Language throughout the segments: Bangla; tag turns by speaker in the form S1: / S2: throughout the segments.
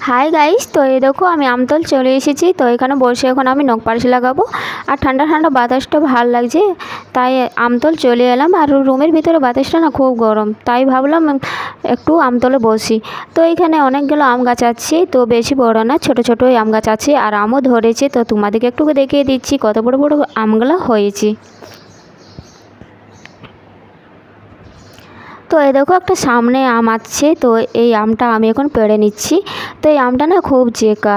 S1: হাই গাইস তো এই দেখো আমি আমতল চলে এসেছি। তো এখানে বসে এখন আমি নখ পালিশ লাগাবো। আর ঠান্ডা ঠান্ডা বাতাসটা ভালো লাগছে, তাই আমতল চলে এলাম। আর রুমের ভিতরে বাতাসটা না খুব গরম, তাই ভাবলাম একটু আমতলে বসি। তো এখানে অনেকগুলো আম গাছ আছে, তো বেশি বড় না, ছোট ছোট আম গাছ আছে। আর আমও ধরেছে, তো তোমাদেরকে একটু দেখিয়ে দিচ্ছি কত বড় বড় আমগুলো হয়েছে। তো এই দেখো একটা সামনে আম আছে, তো এই আমটা আমি এখন পেড়ে নিচ্ছি। তো এই আমটা না খুব চেকা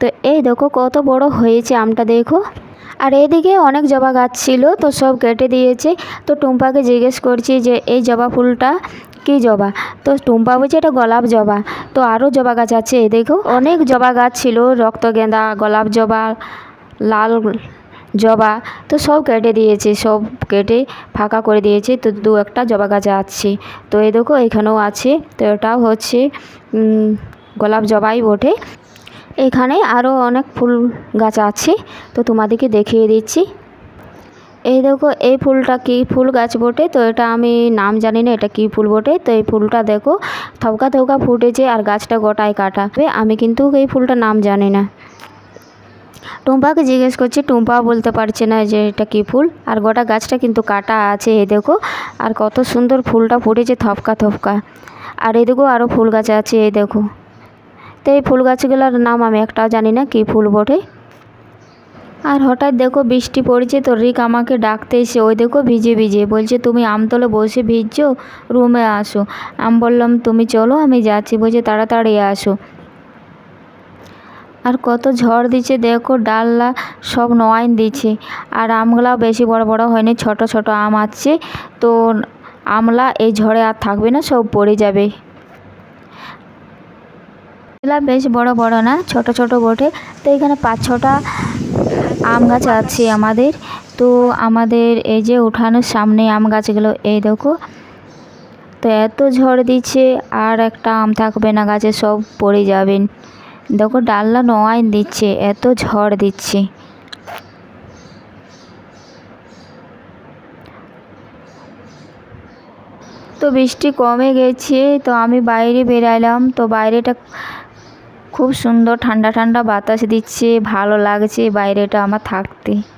S1: তো এই দেখো কত বড় হয়েছে আমটা দেখো। আর এদিকে অনেক জবা গাছ ছিল, তো সব কেটে দিয়েছে। তো টুম্পাকে জিজ্ঞেস করছি যে, এই জবা ফুলটা কী জবা? তো টুম্পা বলছে, এটা গোলাপ জবা। তো আরও জবা গাছ আছে, এই দেখো। অনেক জবা গাছ ছিল রক্ত গেঁদা গোলাপ জবা, লাল জবা, তো সব কেটে দিয়েছে, সব কেটে ফাঁকা করে দিয়েছে, তো দু একটা জবা গাছ আছে। তো এই দেখো, এখানেও আছে, তো এটাও হচ্ছে গোলাপ জবাই বটে। এখানে আরও অনেক ফুল গাছ আছে, তো তোমাদেরকে দেখিয়ে দিচ্ছি। এই দেখো, এই ফুলটা কী ফুল গাছ বটে? তো এটা আমি নাম জানি না, এটা কী ফুল বটে? তো এই ফুলটা দেখো থবকা থবকা ফুটেছে আর গাছটা গোটায় কাটা। আমি কিন্তু এই ফুলটার নাম জানি না। টুম্পাকে জিজ্ঞেস করছি, টুম্পা বলতে পারছে না যে এটা কী ফুল? আর গোটা গাছটা কিন্তু কাটা আছে এই দেখো। আর কত সুন্দর ফুলটা ফুটেছে থপকা থপকা। আর দেখো আরও ফুল গাছ আছে এই দেখো। তো এই ফুল গাছগুলোর নাম আমি একটাও জানি না, কী ফুল বটে? আর হঠাৎ দেখো বৃষ্টি পড়ছে তো রিক আমাকে ডাকতে এসে, ওই দেখো ভিজে ভিজে। বলছে, তুমি আমতলে বসে ভিজছো? রুমে আসো। আমি বললাম, তুমি চলো, আমি যাচ্ছি। বলছে, তাড়াতাড়ি আসো। আর কত ঝড় দিচ্ছে, দেখো ডাল্লা সব নোয়াইন দিচ্ছে। আর আমগুলাও বেশি বড় বড় হয়নি, ছোট ছোট আম আছে। তো আমলা এই ঝড়ে আর থাকবে না, সব পড়ে যাবে। বেশ বড় বড় না, ছোট ছোট বটে। তো এখানে পাঁচ ছটা আম গাছ আছে আমাদের। তো আমাদের এই যে উঠানোর সামনে আম গাছগুলো, এই দেখো। তো এত ঝড় দিচ্ছে, আর একটা আম থাকবে না, গাছে সব পড়ে যাবেন। দেখো ডাল্লা নয় দিচ্ছে, এত ঝড় দিচ্ছে। তো বৃষ্টি কমে গেছে, তো আমি বাইরে বেরাইলাম, তো বাইরেটা খুব সুন্দর ঠান্ডা ঠান্ডা বাতাস দিচ্ছে, ভালো লাগছে বাইরেটা আমার থাকতে।